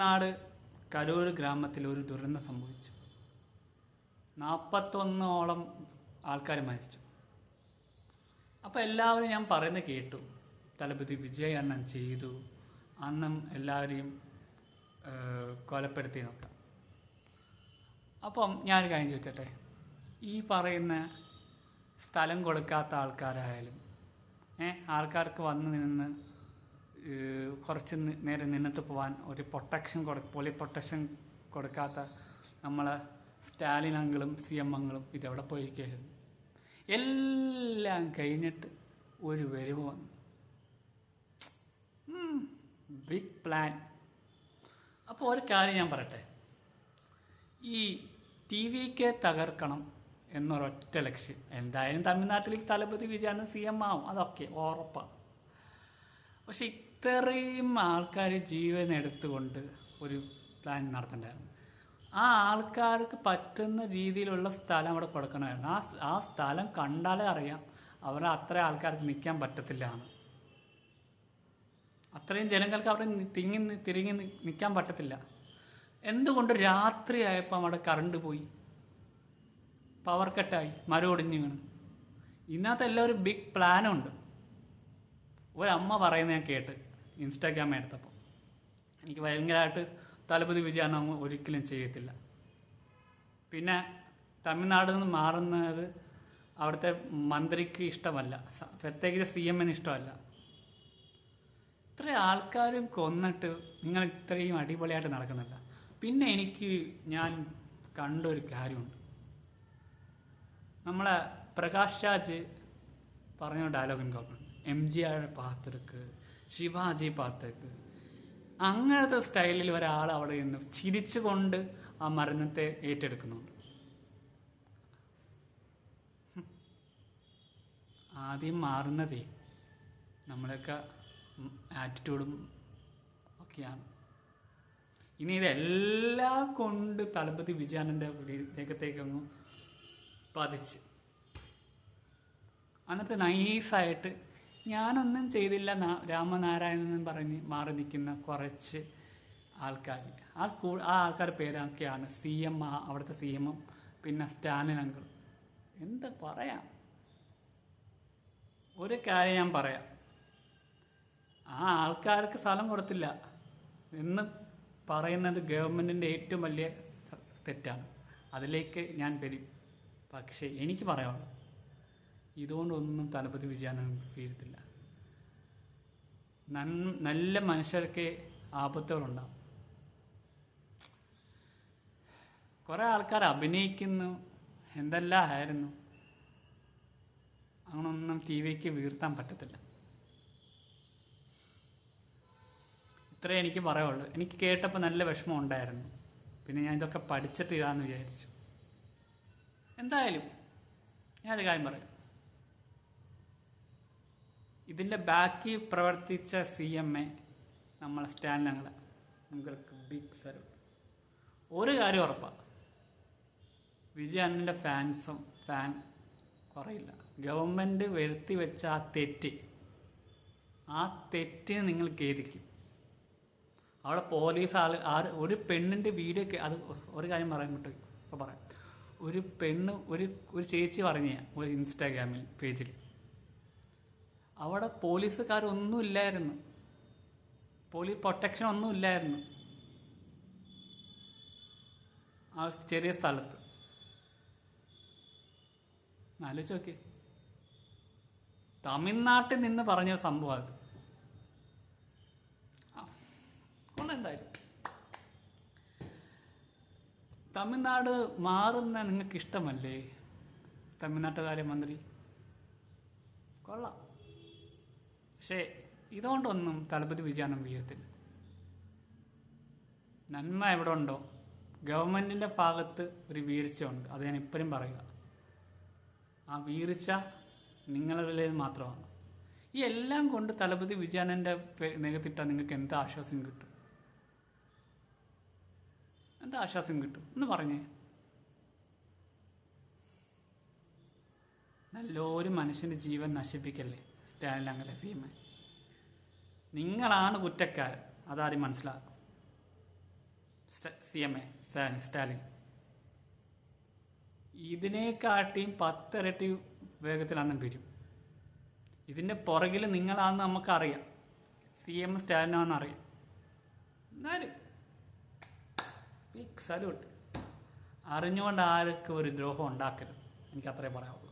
തമിഴ്നാട് കരൂർ ഗ്രാമത്തിൽ ഒരു ദുരന്തം സംഭവിച്ചു. നാൽപ്പത്തൊന്നോളം ആൾക്കാർ മരിച്ചു. അപ്പോൾ എല്ലാവരും ഞാൻ പറയുന്നത് കേട്ടു. തലപതി വിജയ് അണ്ണൻ ചെയ്തു. അന്നും എല്ലാവരെയും കൊലപ്പെടുത്തി നോക്കാം അപ്പം ഞാനൊരു കാര്യം ചോദിച്ചട്ടെ? ഈ പറയുന്ന സ്ഥലം കൊടുക്കാത്ത ആൾക്കാരായാലും ഏ ആൾക്കാർക്ക് വന്ന് നിന്ന് കുറച്ച് നേരം നിന്നിട്ട് പോകാൻ ഒരു പ്രൊട്ടക്ഷൻ കൊടു പോലീസ് പ്രൊട്ടക്ഷൻ കൊടുക്കാത്ത നമ്മളെ സ്റ്റാലിൻ അങ്കിളും സി എം അങ്കിളും ഇതെവിടെ പോയിരിക്കുകയായിരുന്നു. എല്ലാം കഴിഞ്ഞിട്ട് ഒരു വരവ് വന്നു. ബിഗ് പ്ലാൻ അപ്പോൾ ഒരു കാര്യം ഞാൻ പറയട്ടെ. ഈ ടി വിക്ക് തകർക്കണം എന്നൊരൊറ്റ ലക്ഷ്യം. എന്തായാലും തമിഴ്നാട്ടിലേക്ക് തലപതി വിചാരണ സി എം ആവും. അതൊക്കെ ഉറപ്പാണ് പക്ഷെ ഇത്രയും ആൾക്കാർ ജീവൻ എടുത്തുകൊണ്ട് ഒരു പ്ലാൻ നടത്തണ്ടായിരുന്നു. ആ ആൾക്കാർക്ക് പറ്റുന്ന രീതിയിലുള്ള സ്ഥലം അവിടെ കൊടുക്കണമായിരുന്നു. ആ ആ സ്ഥലം കണ്ടാലേ അറിയാം അവരെ അത്ര ആൾക്കാർക്ക് നിൽക്കാൻ പറ്റത്തില്ല എന്ന്. അത്രയും ജനങ്ങൾക്ക് അവിടെ തിങ്ങി തിരിങ്ങി നിൽക്കാൻ പറ്റത്തില്ല. എന്തുകൊണ്ട് രാത്രിയായപ്പോൾ അവിടെ കറണ്ട് പോയി? പവർ കട്ടായി മരം ഒടിഞ്ഞു വീണ്. ഇതിനകത്ത് എല്ലാം ഒരു ബിഗ് പ്ലാനുണ്ട് ഒരമ്മ പറയുന്നത് ഞാൻ കേട്ട്. ഇൻസ്റ്റാഗ്രാം എടുത്തപ്പോൾ എനിക്ക് ഭയങ്കരമായിട്ട് തലപതി വിജയനം ഒരിക്കലും ചെയ്യത്തില്ല. പിന്നെ തമിഴ്നാട് നിന്ന് മാറുന്നത് അവിടുത്തെ മന്ത്രിക്ക് ഇഷ്ടമല്ല. പ്രത്യേകിച്ച് സി എമ്മിന് ഇഷ്ടമല്ല. ഇത്ര ആൾക്കാരും കൊന്നിട്ട് നിങ്ങൾ ഇത്രയും അടിപൊളിയായിട്ട് നടക്കുന്നില്ല പിന്നെ എനിക്ക് ഞാൻ കണ്ടൊരു കാര്യമുണ്ട്. നമ്മളെ പ്രകാശ് രാജ് പറഞ്ഞ ഡയലോഗ് എനിക്ക് ഓർമ്മയുണ്ട്. എം ജി ആരുടെ പാത്രക്ക് ശിവാജി പാത്തക്ക്. അങ്ങനത്തെ സ്റ്റൈലിൽ ഒരാൾ അവിടെ നിന്ന് ചിരിച്ചുകൊണ്ട് ആ മരണത്തെ ഏറ്റെടുക്കുന്നുണ്ട്. ആദ്യം മാറുന്നതേ നമ്മളൊക്കെ ആറ്റിറ്റ്യൂഡും ഒക്കെയാണ്. ഇനി ഇതെല്ലാം കൊണ്ട് തലപതി വിജയാനന്റെ ദേഹത്തേക്കങ്ങ് പതിച്ച്. അന്നത്തെ നൈസായിട്ട് ഞാനൊന്നും ചെയ്തില്ല രാമനാരായണൻ പറഞ്ഞ് മാറി നിൽക്കുന്ന കുറച്ച് ആൾക്കാർ ആ കൂ ആ ആൾക്കാരുടെ പേരൊക്കെയാണ് സി എം അവിടുത്തെ സി എമ്മും പിന്നെ സ്റ്റാലിൻ അങ്കിൾ എന്താ പറയാം? ഒരു കാര്യം ഞാൻ പറയാം. ആ ആൾക്കാർക്ക് സ്ഥലം കൊടുത്തില്ല. എന്ന് പറയുന്നത് ഗവൺമെന്റിന്റെ ഏറ്റവും വലിയ തെറ്റാണ്. അതിലേക്ക് ഞാൻ വരും. പക്ഷേ എനിക്ക് പറയാനുള്ളൂ ഇതുകൊണ്ടൊന്നും തലപ്പത്തി വിചാരണ വീഴത്തില്ല നല്ല മനുഷ്യർക്ക് ആപത്തുകളുണ്ടാവും. കുറേ ആൾക്കാർ അഭിനയിക്കുന്നു എന്തെല്ലാം ആയിരുന്നു അങ്ങനൊന്നും ടി വിക്ക് വീർത്താൻ പറ്റത്തില്ല. ഇത്രേ എനിക്ക് പറയുള്ളൂ എനിക്ക് കേട്ടപ്പോൾ നല്ല വിഷമം ഉണ്ടായിരുന്നു. പിന്നെ ഞാൻ ഇതൊക്കെ പഠിച്ചിട്ട് ഇതാന്ന് വിചാരിച്ചു. എന്തായാലും ഞാനൊരു കാര്യം പറയാം. ഇതിന്റെ ബാക്കി പ്രവർത്തിച്ച സി എം എ നമ്മളെ സ്റ്റാൻഡങ്ങളെ നിങ്ങൾക്ക് ബിഗ് സർവ് ഒരു കാര്യം ഉറപ്പാണ് വിജയ് അണ്ണന്റെ ഫാൻസും ഫാൻ കുറയില്ല. ഗവൺമെന്റ് വരുത്തി വെച്ച ആ തെറ്റ് ആ തെറ്റിന് നിങ്ങൾ ഖേദിക്കും. അവിടെ പോലീസ് ആൾ ആര് ഒരു പെണ്ണിന്റെ വീഡിയോ അത് ഒരു കാര്യം പറയാൻ കിട്ടും ഇപ്പോൾ പറയാം. ഒരു പെണ്ണ് ഒരു ഒരു ചേച്ചി പറഞ്ഞ ഒരു ഇൻസ്റ്റാഗ്രാമിൽ പേജിൽ അവിടെ പോലീസുകാരൊന്നും ഇല്ലായിരുന്നു പോലീസ് പ്രൊട്ടക്ഷൻ ഒന്നും ഇല്ലായിരുന്നു ആ ചെറിയ സ്ഥലത്ത്. ആലോചിച്ച് നോക്കി തമിഴ്നാട്ടിൽ നിന്ന് പറഞ്ഞ സംഭവം അത്. എന്തായാലും തമിഴ്നാട് മാറുന്ന നിങ്ങൾക്ക് ഇഷ്ടമല്ലേ തമിഴ്നാട്ടുകാരെ മന്ത്രി? കൊള്ളാം. പക്ഷേ ഇതുകൊണ്ടൊന്നും തലപ്പതി വിചാരണം വീഴത്തില്ല. നന്മ എവിടെ ഉണ്ടോ? ഗവൺമെന്റിന്റെ ഭാഗത്ത് ഒരു വീഴ്ച ഉണ്ട്. അത് ഞാൻ ഇപ്പോഴും പറയുക. ആ വീഴ്ച നിങ്ങളുടെ മാത്രമാണ്. ഈ എല്ലാം കൊണ്ട് തലപതി വിജയാനന്റെ നികത്തിട്ടാൽ നിങ്ങൾക്ക് എന്ത് ആശ്വാസം കിട്ടും? എന്താ ആശ്വാസം കിട്ടും? എന്ന് പറഞ്ഞേ. നല്ലൊരു മനുഷ്യന്റെ ജീവൻ നശിപ്പിക്കല്ലേ? സ്റ്റാലിൻ അങ്ങനെ സീമ. നിങ്ങളാണ് കുറ്റക്കാരൻ. അതാദ്യം മനസ്സിലാക്കും. C M A Stalin. ഇതിനെക്കാട്ടിയും പത്തിരട്ടി വേഗത്തിലാണ് വരും ഇതിന്റെ പുറകിൽ നിങ്ങളാണെന്ന് നമുക്കറിയാം. സി എം സ്റ്റാലിനാണെന്ന് അറിയാം എന്നാലും ബിഗ് സല്യൂട്ട് അറിഞ്ഞുകൊണ്ട് ആർക്കും ഒരു ദ്രോഹം ഉണ്ടാക്കരുത്. എനിക്ക് അത്രേ പറയാവുള്ളൂ.